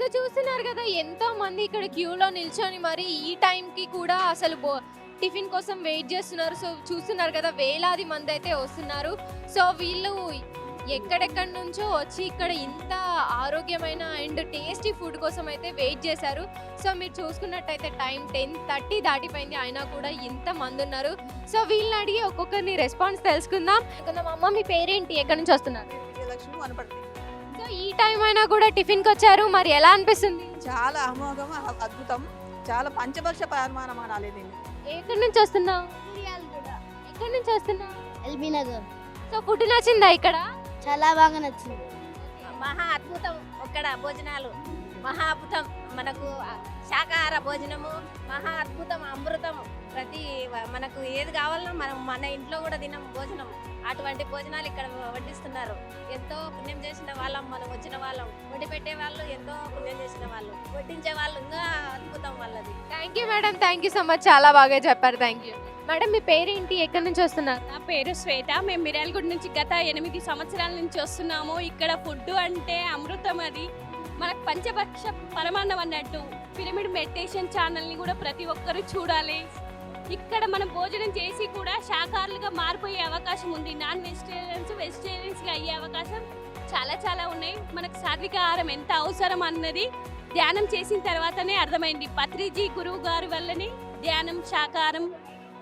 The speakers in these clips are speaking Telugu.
సో చూస్తున్నారు కదా ఎంతో మంది ఇక్కడ క్యూలో నిల్చొని మరి ఈ టైంకి కూడా అసలు బో టిఫిన్ కోసం వెయిట్ చేస్తున్నారు. సో చూస్తున్నారు కదా వేలాది మంది అయితే వస్తున్నారు. సో వీళ్ళు ఎక్కడెక్కడి నుంచో వచ్చి ఇక్కడ ఇంత ఆరోగ్యమైన అండ్ టేస్టీ ఫుడ్ కోసం అయితే వెయిట్ చేశారు. సో మీరు చూసుకున్నట్టయితే టైం టెన్ థర్టీ దాటిపోయింది. అయినా కూడా ఇంత మంది ఉన్నారు. సో వీళ్ళని అడిగి ఒక్కొక్కరిని రెస్పాన్స్ తెలుసుకుందాం. అమ్మ మీ పేరేంటి? ఎక్కడి నుంచి వస్తున్నారు? విజయలక్ష్మి సో ఈ టైం అయినా కూడా టిఫిన్కి వచ్చారు. మరి ఎలా అనిపిస్తుంది? చాలా అమోఘం అద్భుతం. చాలా పంచభక్ష పరిమాణం అనాలి దీన్ని. ఎక్కడి నుంచి వస్తున్నావు? ఎక్కడి నుంచి వస్తున్నావు? ఎల్బీ నగర్. సో ఫుడ్ నచ్చిందా ఇక్కడ? చాలా బాగా నచ్చింది. మహా అద్భుతం. ఇక్కడ భోజనాలు. మహా అద్భుతం. మనకు శాకాహార భోజనము మహా అద్భుతం అమృతం ప్రతి మనకు ఏది కావాలన్నా మనం మన ఇంట్లో కూడా తినం భోజనం. అటువంటి భోజనాలు ఇక్కడ వడ్డిస్తున్నారు. ఎంతో పుణ్యం చేసిన వాళ్ళం మనం వచ్చిన వాళ్ళం. వడ్డీ పెట్టే వాళ్ళు ఎంతో పుణ్యం చేసిన వాళ్ళు. వడ్డించే వాళ్ళు ఇంకా అద్భుతం వాళ్ళది. Thank you madam thank you so much చాలా బాగా చెప్పారు. థ్యాంక్ యూ మేడం మీ పేరేంటి? ఎక్కడి నుంచి వస్తున్నారు? నా పేరు శ్వేత. మేము మిర్యాలగూడ నుంచి గత ఎనిమిది సంవత్సరాల నుంచి వస్తున్నాము. ఇక్కడ ఫుడ్ అంటే అమృతం అది. మనకు పంచభక్ష పరమాన్నం అన్నట్టు పిరమిడ్ మెడిటేషన్ ఛానల్ని కూడా ప్రతి ఒక్కరూ చూడాలి. ఇక్కడ మనం భోజనం చేసి కూడా శాకాహారులుగా మారిపోయే అవకాశం ఉంది. నాన్ వెజిటేరియన్స్ వెజిటేరియన్స్గా అయ్యే అవకాశం చాలా చాలా ఉన్నాయి. మనకు సాత్విక ఆహారం ఎంత అవసరం అన్నది ధ్యానం చేసిన తర్వాతనే అర్థమైంది. పత్రిజీ గురువు గారి వల్లనే ధ్యానం శాకాహారం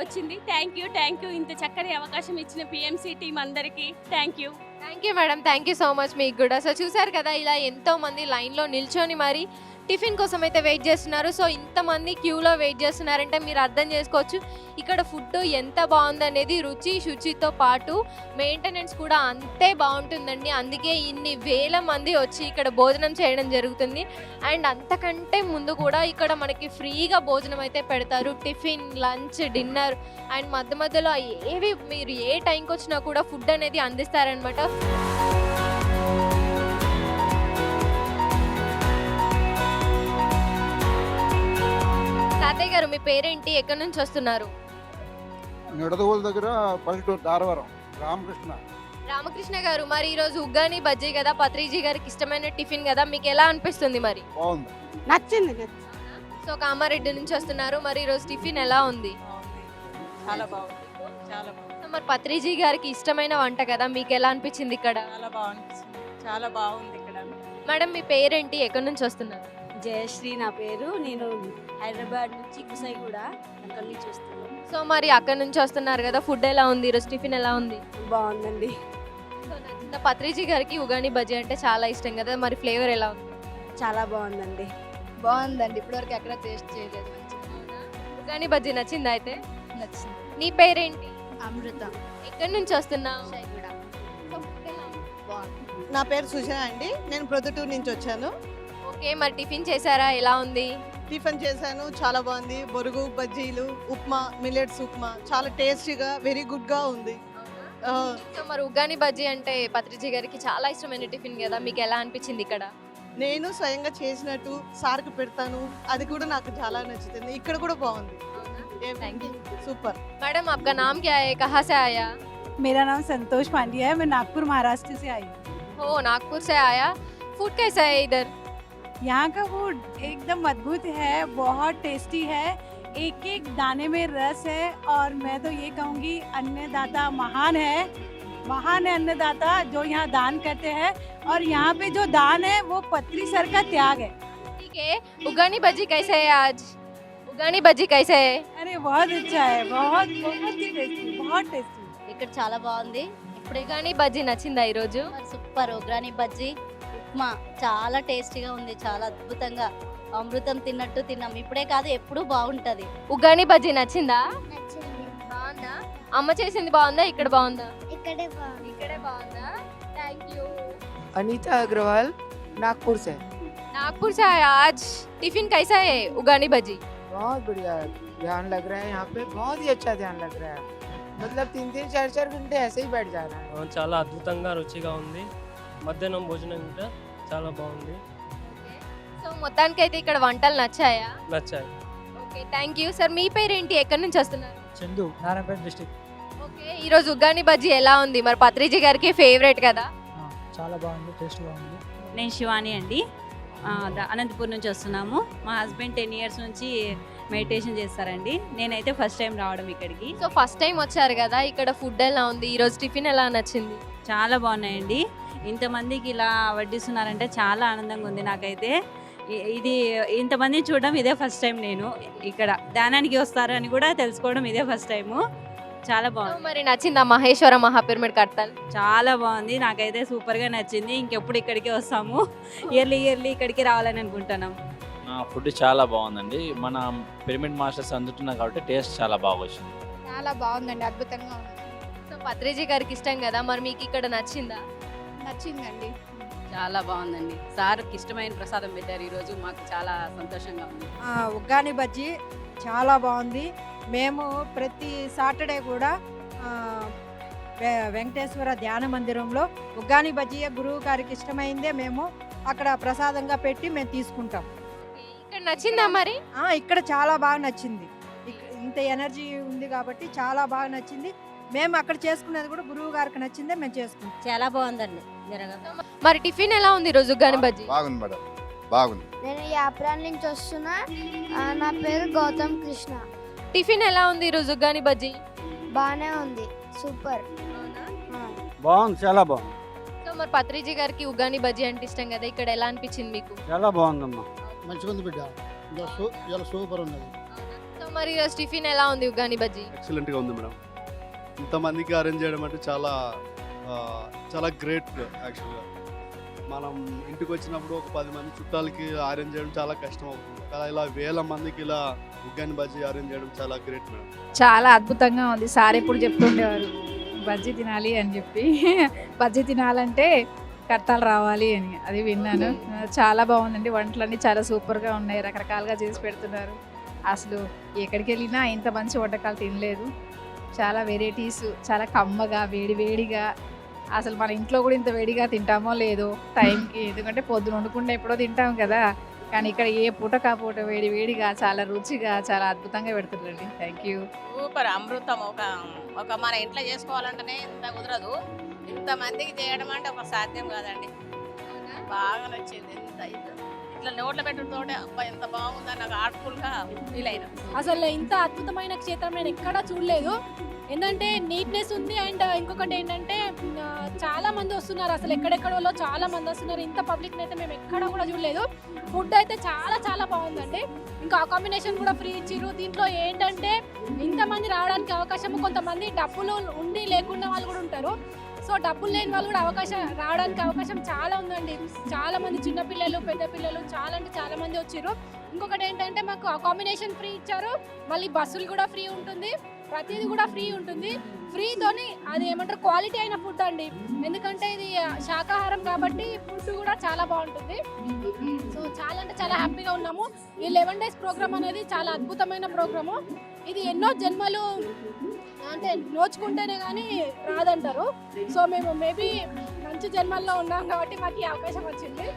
వచ్చింది. థ్యాంక్ యూ థ్యాంక్ యూ ఇంత చక్కని అవకాశం ఇచ్చిన పిఎంసీ టీం అందరికీ. Thank you thank you madam thank you so much మీకు కూడా. సో చూసారు కదా ఇలా ఎంతో మంది లైన్లో నిల్చొని మరి టిఫిన్ కోసం అయితే వెయిట్ చేస్తున్నారు. సో ఇంతమంది క్యూలో వెయిట్ చేస్తున్నారంటే మీరు అర్థం చేసుకోవచ్చు. ఇక్కడ ఫుడ్ ఎంత బాగుందనేది రుచి శుచితో పాటు మెయింటెనెన్స్ కూడా అంతే బాగుంటుందండి. అందుకే ఇన్ని వేల మంది వచ్చి ఇక్కడ భోజనం చేయడం జరుగుతుంది. అండ్ అంతకంటే ముందు కూడా ఇక్కడ మనకి ఫ్రీగా భోజనం అయితే పెడతారు. టిఫిన్ లంచ్ డిన్నర్ అండ్ మధ్య మధ్యలో ఏవి మీరు ఏ టైంకి వచ్చినా కూడా ఫుడ్ అనేది అందిస్తారనమాట. తాతయ్య గారు మీ పేరేంటి? ఎక్కడి నుంచి వస్తున్నారు? నిడదవోలు దగ్గర దారవరం రామకృష్ణ. రామకృష్ణ గారు మరి ఈరోజు ఉగ్గాని బజ్జీ కదా పత్రిజీ గారికి ఇష్టమైన టిఫిన్ కదా మీకు ఎలా అనిపిస్తుంది మరి? బాగుంది. నచ్చింది సో కామారెడ్డి నుంచి వస్తున్నారు మరి ఈరోజు టిఫిన్ ఎలా ఉంది? చాలా బాగుంది చాలా బాగుంది. సో మరి పత్రిజీ గారికి ఇష్టమైన వంట కదా మీకు ఎలా అనిపించింది ఇక్కడ? చాలా బాగుంది చాలా బాగుంది ఇక్కడ. మేడం మీ పేరేంటి? ఎక్కడి నుంచి వస్తున్నారు? జయశ్రీ నా పేరు. నేను హైదరాబాద్ నుంచి కుసైగూడ అక్కడి నుంచి వస్తున్నాను. సో మరి అక్కడ నుంచి వస్తున్నారు కదా ఫుడ్ ఎలా ఉంది? ఈరోజు టిఫిన్ ఎలా ఉంది? బాగుందండి. సో నచ్చిందా? పత్రిజీ గారికి ఉగాని బజ్జీ అంటే చాలా ఇష్టం కదా మరి ఫ్లేవర్ ఎలా ఉంది? చాలా బాగుందండి. బాగుందండి ఇప్పటివరకు ఎక్కడ టేస్ట్ చేయలేదు ఉగాని బజ్జీ నచ్చిందా అయితే? నచ్చింది. నీ పేరేంటి? అమృతం. ఎక్కడి నుంచి వస్తున్నావు? నా పేరు సుజన అండి నేను ప్రొద్దుటూరు నుంచి వచ్చాను. ఓకే మరి టిఫిన్ చేశారా ఎలా ఉంది టిఫిన్ చేశాను చాలా బాగుంది బొరుగు బజ్జీలు ఉప్మా మిల్లెట్స్ ఉప్మా చాలా టేస్టీగా వెరీ గుడ్గా ఉంది ఆ, సో మరి ఉగాని బజ్జీ అంటే పత్రిజీ గారికి చాలా ఇష్టమైన టిఫిన్ కదా మీకు ఎలా అనిపించింది ఇక్కడ నేను స్వయంగా చేసినట్టు సార్కి పెడతాను అది కూడా నాకు చాలా నచ్చుతుంది ఇక్కడ కూడా బాగుంది Thank you. సూపర్ मैडम आपका नाम क्या है कहाँ से आया मेरा नाम संतोष पांड्या है मैं नागपुर महाराष्ट्र से आई हूँ हो नागपुर से आया फूड कैसा है इधर यहाँ का फूड एकदम अद्भुत है बहुत टेस्टी है एक एक दाने में रस है और मैं तो ये कहूँगी अन्नदाता महान है महान है अन्नदाता जो यहाँ दान करते हैं और यहाँ पे जो दान है वो पत्री सर का त्याग है ठीक है उगानी बज्जी कैसे है आज उगानी बज्जी कैसे है अरे बहुत अच्छा है बहुत बहुत ही टेस्टी बहुत टेस्टी ఇక్కడ చాలా బాగుంది ఇప్పుడు ఉగాని బజ్జీ నచ్చిందా ఈరోజు సూపర్ ఉగ్రాని బజ్జీ ఉప్మా చాలా టేస్టీగా ఉంది చాలా అద్భుతంగా అమృతం తిన్నట్టు తిన్నాం ఇప్పుడే కాదు ఎప్పుడూ బాగుంటది ఉగాని బజ్జీ నచ్చిందా బాగుందా అమ్మ చేసింది బాగుందా ఇక్కడ బాగుందా ఇక్కడే బాగుంది ఇక్కడే బాగుందా థ్యాంక్ యూ अनीता अग्रवाल नागपुर से नागपुर से आया आज टिफिन कैसा है उगानी बज्जी बहुत बढ़िया ध्यान लग रहा है यहाँ पे बहुत ही अच्छा ध्यान लग रहा है मतलब तीन तीन चार चार घंटे ऐसे ही बैठ जाना है ఆ, చాలా అద్భుతంగా రుచిగా ఉంది మధ్యాహ్నం భోజనం కూడా చాలా బాగుంది. సో మొత్తానికి అయితే ఇక్కడ వంటలు నచ్చాయా? నచ్చాయి. Okay thank you. సార్ మీ పేరేంటి? ఎక్కడి నుంచి వస్తున్నారు? చందు నారాయణపేట డిస్టిక్ ఓకే ఈరోజు ఉగ్గాని బజ్జీ ఎలా ఉంది? మరి పత్రిజీ గారికి ఫేవరెట్ కదా? చాలా బాగుంది టేస్ట్ బాగుంది నేను శివాని అండి. అనంతపూర్ నుంచి వస్తున్నాము. మా హస్బెండ్ టెన్ ఇయర్స్ నుంచి మెడిటేషన్ చేస్తారండి. నేనైతే ఫస్ట్ టైం రావడం ఇక్కడికి. సో ఫస్ట్ టైం వచ్చారు కదా ఇక్కడ ఫుడ్ ఎలా ఉంది? ఈ రోజు టిఫిన్ ఎలా నచ్చింది? చాలా బాగున్నాయండి. ఇంతమందికి ఇలా వడ్డిస్తున్నారంటే చాలా ఆనందంగా ఉంది నాకైతే. ఇది ఇంతమందిని చూడడం ఇదే ఫస్ట్ టైం నేను ఇక్కడ. ధ్యానానికి వస్తారు అని కూడా తెలుసుకోవడం ఇదే ఫస్ట్ టైము. చాలా బాగుంది. మరి నచ్చిందా మహేశ్వర మహాపిరమిడ్ కట్టాలి చాలా బాగుంది. నాకైతే సూపర్గా నచ్చింది. ఇంకెప్పుడు ఇక్కడికి వస్తాము. ఇయర్లీ ఇయర్లీ ఇక్కడికి రావాలని అనుకుంటున్నాం. ఫుడ్ చాలా బాగుందండి. మన పిరమిడ్ మాస్టర్స్ అందుతున్నాం కాబట్టి టేస్ట్ చాలా బాగా వచ్చింది. చాలా బాగుందండి. అద్భుతంగా ఉంది. సో పత్రిజీ గారికి ఇష్టం కదా. మరి మీకు ఇక్కడ నచ్చిందా? నచ్చిందండి. చాలా బాగుందండి. సార్కి ఇష్టమైన ప్రసాదం పెట్టారు ఈరోజు. మాకు చాలా సంతోషంగా ఉంది. ఉగ్గాని బజ్జీ చాలా బాగుంది. మేము ప్రతి సాటర్డే కూడా వెంకటేశ్వర ధ్యాన మందిరంలో ఉగ్గాని బజ్జీ గురువు గారికి ఇష్టమైందే మేము అక్కడ ప్రసాదంగా పెట్టి మేము తీసుకుంటాం. ఇక్కడ నచ్చిందా మరి? ఇక్కడ చాలా బాగా నచ్చింది. ఇంత ఎనర్జీ ఉంది కాబట్టి చాలా బాగా నచ్చింది. మేము అక్కడ చేసుకునేది కూడా గురువు గారికి నచ్చిందే మేము చేసుకుంటాం చాలా బాగుందండి. మరి టిఫిన్ ఎలా ఉంది రోజు బజ్జీ బాగుంది మేడం. బాగుంది. నేను యాప్రాన్ నుంచి వస్తున్నా. నా పేరు గౌతమ్ కృష్ణ. టిఫిన్ ఎలా ఉంది ఈ రోజు ఉగ్గాని బజ్జీ బాగానే ఉంది సూపర్ బాగుంది చాలా బాగుంది. సో మరి పత్రిజీ గారికి ఉగ్గాని బజ్జీ అంటే ఇష్టం కదా ఇక్కడ ఎలా అనిపించింది మీకు? చాలా బాగుందమ్మా. మంచిగా ఉంది బిడ్డ. ఇలా సూపర్ ఉన్నది. సో మరి ఈరోజు టిఫిన్ ఎలా ఉంది ఉగ్గాని బజ్జీ ఎక్సలెంట్గా ఉంది మేడం. ఇంతమందికి అరేంజ్ చేయడం అంటే చాలా చాలా గ్రేట్ యాక్చువల్గా మనం ఇంటికి వచ్చినప్పుడు ఒక పది మంది చుట్టాలకి అరేంజ్ చేయడం చాలా కష్టం అవుతుంది. కదా ఇలా వేల మందికి ఇలా ఉగ్గాని బజ్జీ అరేంజ్ చేయడం చాలా గ్రేట్ మేడం. చాలా అద్భుతంగా ఉంది. సార్ ఎప్పుడు చెప్తుండేవారు బజ్జీ తినాలి అని చెప్పి. బజ్జీ తినాలంటే కట్టాలు రావాలి అని అది విన్నాను. చాలా బాగుందండి. వంటలన్నీ చాలా సూపర్గా ఉన్నాయి. రకరకాలుగా చేసి పెడుతున్నారు. అసలు ఎక్కడికి వెళ్ళినా ఇంత మంచి వంటకాలు తినలేదు. చాలా వెరైటీస్ చాలా కమ్మగా వేడి వేడిగా. అసలు మన ఇంట్లో కూడా ఇంత వేడిగా తింటామో లేదో టైంకి ఎందుకంటే పొద్దున వండుకుంటే ఎప్పుడో తింటాం కదా. కానీ ఇక్కడ ఏ పూట కా పూట వేడి వేడిగా చాలా రుచిగా చాలా అద్భుతంగా పెడుతున్నారండి. థ్యాంక్ యూ సూపర్ అమృతం ఒక ఒక మన ఇంట్లో చేసుకోవాలంటేనే ఇంత కుదరదు. ఇంతమందికి చేయడం అంటే ఒక సాధ్యం కాదండి. బాగా నచ్చింది. ఇంత. ఇట్లా నోట్లో పెట్టడంతో అబ్బా ఎంత బాగుందని నాకు ఆర్ట్ఫుల్గా ఫీల్ అయినా. అసలు ఇంత అద్భుతమైన క్షేత్రం నేను ఎక్కడా చూడలేదు. ఏంటంటే నీట్నెస్ ఉంది అండ్ ఇంకొకటి ఏంటంటే చాలా మంది వస్తున్నారు. అసలు ఎక్కడెక్కడో చాలా మంది వస్తున్నారు. ఇంత పబ్లిక్ అయితే మేము ఎక్కడ కూడా చూడలేదు. ఫుడ్ అయితే చాలా చాలా బాగుందండి. ఇంకా అకామిడేషన్ కూడా ఫ్రీ ఇచ్చిర్రు. దీంట్లో ఏంటంటే ఇంతమంది రావడానికి అవకాశం కొంతమంది డబ్బులు ఉండి లేకుండా వాళ్ళు కూడా ఉంటారు. సో డబ్బులు లేని వాళ్ళు కూడా అవకాశం రావడానికి అవకాశం చాలా ఉందండి. చాలా మంది చిన్నపిల్లలు పెద్ద పిల్లలు చాలా అంటే చాలా మంది వచ్చారు ఇంకొకటి ఏంటంటే మాకు అకామిడేషన్ ఫ్రీ ఇచ్చారు. మళ్ళీ బస్సులు కూడా ఫ్రీ ఉంటుంది. ప్రతిదీ కూడా ఫ్రీ ఉంటుంది. ఫ్రీతోని అది ఏమంటారు? క్వాలిటీ అయిన ఫుడ్ అండి. ఎందుకంటే ఇది శాకాహారం కాబట్టి ఫుడ్ కూడా చాలా బాగుంటుంది. సో చాలా అంటే చాలా హ్యాపీగా ఉన్నాము. ఈ లెవెన్ డేస్ ప్రోగ్రామ్ అనేది చాలా అద్భుతమైన ప్రోగ్రాము. ఇది ఎన్నో జన్మలు నోచుకుంటేనే కానీ రాదంటారు. సో మేము మేబీ మంచి జన్మల్లో ఉన్నాం కాబట్టి మాకు ఈ అవకాశం వచ్చింది.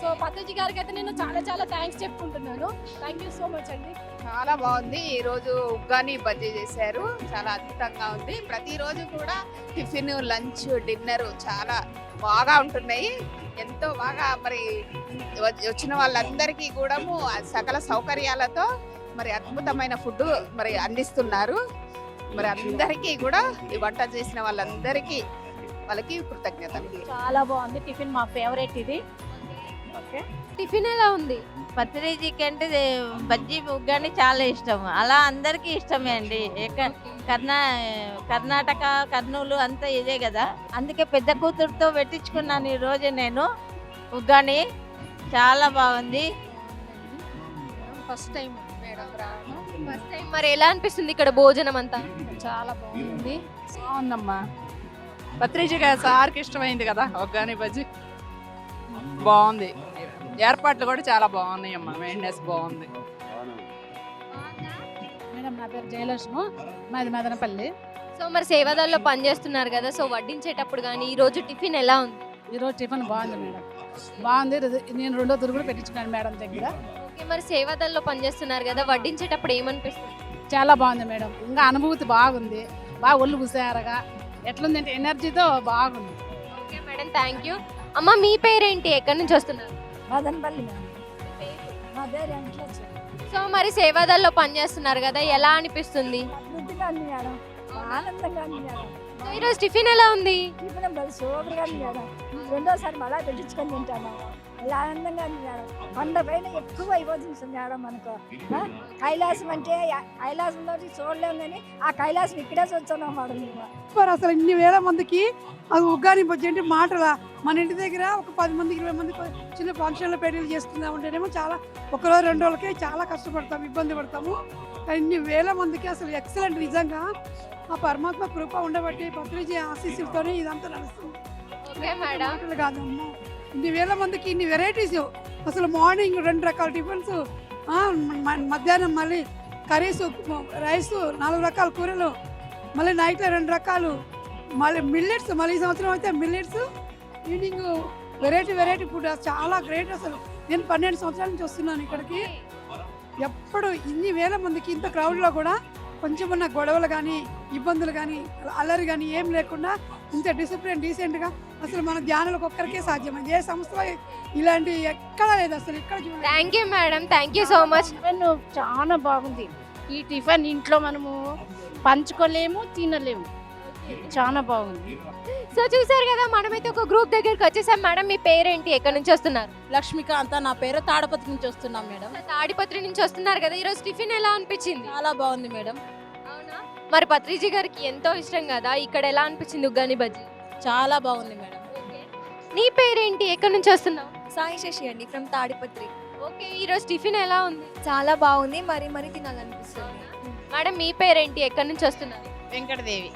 సో పద్ధతి గారికి అయితే నేను చాలా చాలా థ్యాంక్స్ చెప్పుకుంటున్నాను. థ్యాంక్ యూ సో మచ్ అండి. చాలా బాగుంది. ఈ రోజు ఉగ్గాని బజ్జీ చేశారు. చాలా అద్భుతంగా ఉంది. ప్రతిరోజు కూడా టిఫిన్ లంచ్ డిన్నర్ చాలా బాగా ఉంటున్నాయి. ఎంతో బాగా మరి వచ్చిన వాళ్ళందరికీ కూడా సకల సౌకర్యాలతో మరి అద్భుతమైన ఫుడ్ మరి అందిస్తున్నారు. మరి అందరికీ కూడా ఈ వంట చేసిన వాళ్ళందరికీ వాళ్ళకి కృతజ్ఞతలు. చాలా బాగుంది టిఫిన్ మా ఫేవరెట్ ఇది. ఓకే. టిఫిన్ ఎలా ఉంది? పత్రిజీకి అంటే బజ్జీ ఉగ్గాని చాలా ఇష్టం. అలా అందరికీ ఇష్టమే అండి. ఎక్క- కర్ణా కర్ణాటక కర్నూలు అంతా ఇదే కదా. అందుకే పెద్ద కూతురుతో పెట్టించుకున్నాను ఈ రోజు నేను ఉగ్గాని చాలా బాగుంది. ఫస్ట్ టైం మేడం రావడం ఫస్ట్ టైం మరి ఎలా అనిపిస్తుంది ఇక్కడ భోజనం అంతా చాలా బాగుంది. బాగుందమ్మా. పత్రిక సార్కి ఇష్టమైంది కదా ఒగ్గాని బజ్జీ. బాగుంది. ఏర్పాట్లు కూడా చాలా బాగున్నాయి అమ్మా మెయింటెనెన్స్ బాగుంది. మేడం నా పేరు జయలక్ష్మి. మాది మదనపల్లి. సో మరి సేవాదాల్లో పనిచేస్తున్నారు కదా సో వడ్డించేటప్పుడు కానీ ఈ రోజు టిఫిన్ ఎలా ఉంది? ఈరోజు టిఫిన్ బాగుంది మేడం. బాగుంది. నేను రెండో తూరు కూడా పెట్టించుకున్నాను మేడం దగ్గర. మరి సేవాదాల్లో పనిచేస్తున్నారు కదా వడ్డించేటప్పుడు ఏమనిపిస్తుంది? చాలా బాగుంది మేడం. ఇంకా అనుభూతి బాగుంది. బాగా ఒళ్ళు హుషారుగా ఎట్లుందంటే ఎనర్జీతో బాగుంది. Okay madam thank you. అమ్మ మీ పేరేంటి? ఎక్కడి నుంచి వస్తున్నారు? మదనపల్లి మేడం. మా పేరు? వెంకటలక్ష్మి సో మరి సేవాదల్లో పనిచేస్తున్నారు కదా ఎలా అనిపిస్తుంది? అద్భుతంగా ఉంది మేడం. ఆనందంగా ఉంది మేడం. సో ఈరోజు టిఫిన్ ఎలా ఉంది? టిఫిన్ బలి సూపర్గా ఉంది మేడం. రెండోసారి మళ్ళా పెట్టించుకొని తింటాను ఇలా ఆనందంగా ఉంది మేడం కొండ పైన ఎక్కువ అయిపోతుంది మేడం మనకు? కైలాసం అంటే కైలాసంలో చూడలేము కానీ ఆ కైలాసం ఇక్కడే చూస్తున్నాం మేడం సూపర్ అసలు ఇన్ని వేల మందికి అది ఉగ్గాని బజ్జి అంటే మాటల? మన ఇంటి దగ్గర ఒక పది మంది ఇరవై మంది చిన్న ఫంక్షన్లో పెళ్ళి చేసుకుందాం అంటేనేమో చాలా ఒక రోజు రెండు రోజులకే చాలా కష్టపడతాము ఇబ్బంది పడతాము. ఇన్ని వేల మందికి అసలు ఎక్సలెంట్ నిజంగా ఆ పరమాత్మ కృప ఉండబట్టి పత్రిజీ ఆశీస్సులతోనే ఇదంతా నడుస్తుంది. Okay madam. మాటలు కాదమ్మా. ఇన్ని వేల మందికి ఇన్ని వెరైటీస్ అసలు మార్నింగ్ రెండు రకాల టిఫిన్స్ మధ్యాహ్నం మళ్ళీ కర్రీస్ రైస్ నాలుగు రకాల కూరలు మళ్ళీ నైట్లో రెండు రకాలు మళ్ళీ మిల్లెట్స్ మళ్ళీ ఈ సంవత్సరం అయితే millets evening variety variety food చాలా గ్రేట్ అసలు. నేను పన్నెండు సంవత్సరాల నుంచి వస్తున్నాను ఇక్కడికి. ఎప్పుడు ఇన్ని వేల మందికి ఇంత క్రౌడ్లో కూడా కొంచెం ఉన్న గొడవలు కానీ ఇబ్బందులు కానీ అల్లరి కానీ ఏం లేకుండా ఇంత డిసిప్లిన్ డీసెంట్గా అసలు మన ధ్యానులకు ఒక్కరికే సాధ్యమైంది. ఏ సంస్థలో ఇలాంటి ఎక్కడా లేదు అసలు. ఇక్కడ చూడండి thank you madam thank you so much tiffin చాలా బాగుంది. ఈ టిఫిన్ ఇంట్లో మనము పంచుకోలేము తినలేము. చాలా బాగుంది. సో చూసారు కదా మనమైతే ఒక గ్రూప్ దగ్గరికి వచ్చేసాం. మేడం మీ పేరేంటి? ఎక్కడి నుంచి వస్తున్నారు? లక్ష్మికాంత నా పేరు తాడపతి నుంచి వస్తున్నాం మేడం. తాడిపత్రి నుంచి వస్తున్నారు కదా. ఈరోజు టిఫిన్ ఎలా అనిపించింది? చాలా బాగుంది మేడం. అవునా? మరి పత్రిజీ గారికి ఎంతో ఇష్టం కదా. ఇక్కడ ఎలా అనిపించింది ఉగ్గాని బజ్జీ? చాలా బాగుంది మేడం. నీ పేరేంటి? ఎక్కడి నుంచి వస్తున్నావు? సాయి శశి అండి ఫ్రమ్ తాడిపత్రి. ఓకే ఈరోజు టిఫిన్ ఎలా ఉంది? చాలా బాగుంది మరి మరి తినాలనిపిస్తుంది. మేడం మీ పేరేంటి? ఎక్కడి నుంచి వస్తున్నారు? వెంకటదేవి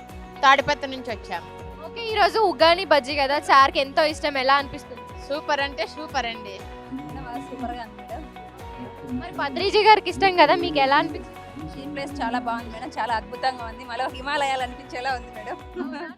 తాడిపత్రి నుంచి వచ్చాము ఓకే ఈరోజు ఉగ్గాని బజ్జీ కదా సార్కి ఎంతో ఇష్టం ఎలా అనిపిస్తుంది? సూపర్ అంటే సూపర్ అండి. సూపర్గా ఉంది మేడం. మరి పత్రిజీ గారికి ఇష్టం కదా మీకు ఎలా అనిపించింది ఈ ప్లేస్ చాలా బాగుంది మేడం చాలా అద్భుతంగా ఉంది. మళ్ళీ హిమాలయాలు అనిపించేలా ఉంది మేడం.